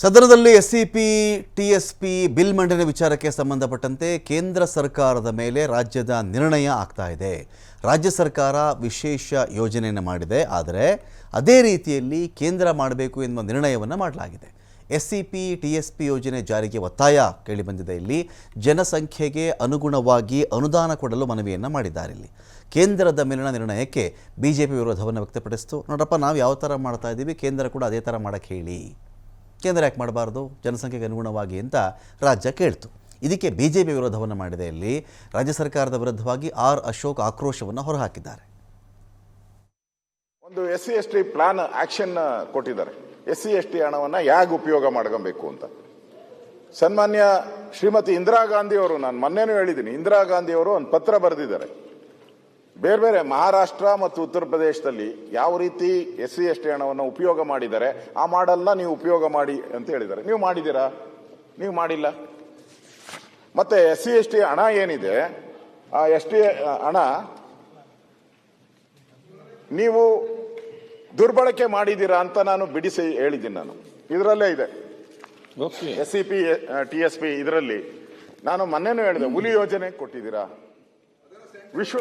ಸದನದಲ್ಲಿ SCP TSP, bill ಮಂಡನೆ ವಿಚಾರಕ್ಕೆ ಸಂಬಂಧಪಟ್ಟಂತೆ ಕೇಂದ್ರ ಸರ್ಕಾರದ ಮೇಲೆ ರಾಜ್ಯದ ನಿರ್ಣಯ ಆಗ್ತಾ ಇದೆ. ರಾಜ್ಯ ಸರ್ಕಾರ ವಿಶೇಷ ಯೋಜನೆಯನ್ನು ಮಾಡಿದೆ. ಆದರೆ ಅದೇ ರೀತಿಯಲ್ಲಿ ಕೇಂದ್ರ ಮಾಡಬೇಕು ಎನ್ನುವ ನಿರ್ಣಯವನ್ನು ಮಾಡಲಾಗಿದೆ. ಎಸ್ ಸಿ ಯೋಜನೆ ಜಾರಿಗೆ ಒತ್ತಾಯ ಕೇಳಿಬಂದಿದೆ. ಇಲ್ಲಿ ಜನಸಂಖ್ಯೆಗೆ ಅನುಗುಣವಾಗಿ ಅನುದಾನ ಕೊಡಲು ಮನವಿಯನ್ನು ಮಾಡಿದ್ದಾರೆ. ಇಲ್ಲಿ ಕೇಂದ್ರದ ಮೇಲಿನ ನಿರ್ಣಯಕ್ಕೆ ಬಿಜೆಪಿ ವಿರೋಧವನ್ನು ವ್ಯಕ್ತಪಡಿಸಿತು. ನೋಡಪ್ಪ, ನಾವು ಯಾವ ಥರ ಮಾಡ್ತಾ ಇದ್ದೀವಿ? ಕೇಂದ್ರ ಕೂಡ ಅದೇ ಥರ ಮಾಡೋಕ್ಕೆ ಹೇಳಿ. ಕೇಂದ್ರ ಯಾಕೆ ಮಾಡಬಾರ್ದು? ಜನಸಂಖ್ಯೆಗೆ ಅನುಗುಣವಾಗಿ ಅಂತ ರಾಜ್ಯ ಕೇಳ್ತು. ಇದಕ್ಕೆ ಬಿ ಜೆ ಪಿ ವಿರೋಧವನ್ನು ಮಾಡಿದೆ ಇಲ್ಲಿ ರಾಜ್ಯ ಸರ್ಕಾರದ ವಿರುದ್ಧವಾಗಿ ಆರ್ ಅಶೋಕ್ ಆಕ್ರೋಶವನ್ನು ಹೊರಹಾಕಿದ್ದಾರೆ. ಒಂದು S C S T plan action ಕೊಟ್ಟಿದ್ದಾರೆ. ಎಸ್ ಸಿ ಎಸ್ ಟಿ ಹಣವನ್ನ ಹೇಗೆ ಉಪಯೋಗ ಮಾಡ್ಕೊಬೇಕು ಅಂತ. ಸನ್ಮಾನ್ಯ ಶ್ರೀಮತಿ ಇಂದಿರಾ ಗಾಂಧಿ ಅವರು ನಾನು ಮೊನ್ನೆನೂ ಹೇಳಿದ್ದೀನಿ ಇಂದಿರಾ ಗಾಂಧಿ ಅವರು ಒಂದು ಪತ್ರ ಬರೆದಿದ್ದಾರೆ. ಬೇರೆ ಬೇರೆ ಮಹಾರಾಷ್ಟ್ರ ಮತ್ತು ಉತ್ತರ ಪ್ರದೇಶದಲ್ಲಿ ಯಾವ ರೀತಿ ಎಸ್ ಸಿ ಎಸ್ ಟಿ ಹಣವನ್ನು ಉಪಯೋಗ ಮಾಡಿದ್ದಾರೆ ಆ ಮಾಡಲ್ನ ನೀವು ಉಪಯೋಗ ಮಾಡಿ ಅಂತ ಹೇಳಿದ್ದಾರೆ. ನೀವು ಮಾಡಿದ್ದೀರಾ? ನೀವು ಮಾಡಿಲ್ಲ? ಮತ್ತೆ ಎಸ್ ಸಿ ಎಸ್ ಟಿ ಹಣ ಏನಿದೆ? ಆ ಎಸ್ ಟಿ ಹಣ ನೀವು ದುರ್ಬಳಕೆ ಮಾಡಿದ್ದೀರಾ ಅಂತ ನಾನು ಬಿಡಿಸಿ ಹೇಳಿದ್ದೀನಿ ನಾನು. ಇದರಲ್ಲೇ ಇದೆ. S C P T S P ಇದರಲ್ಲಿ ನಾನು ಮೊನ್ನೆನೂ ಹೇಳಿದೆ ಹುಲಿ ಯೋಜನೆ ಕೊಟ್ಟಿದ್ದೀರಾ? ವಿಶ್ವ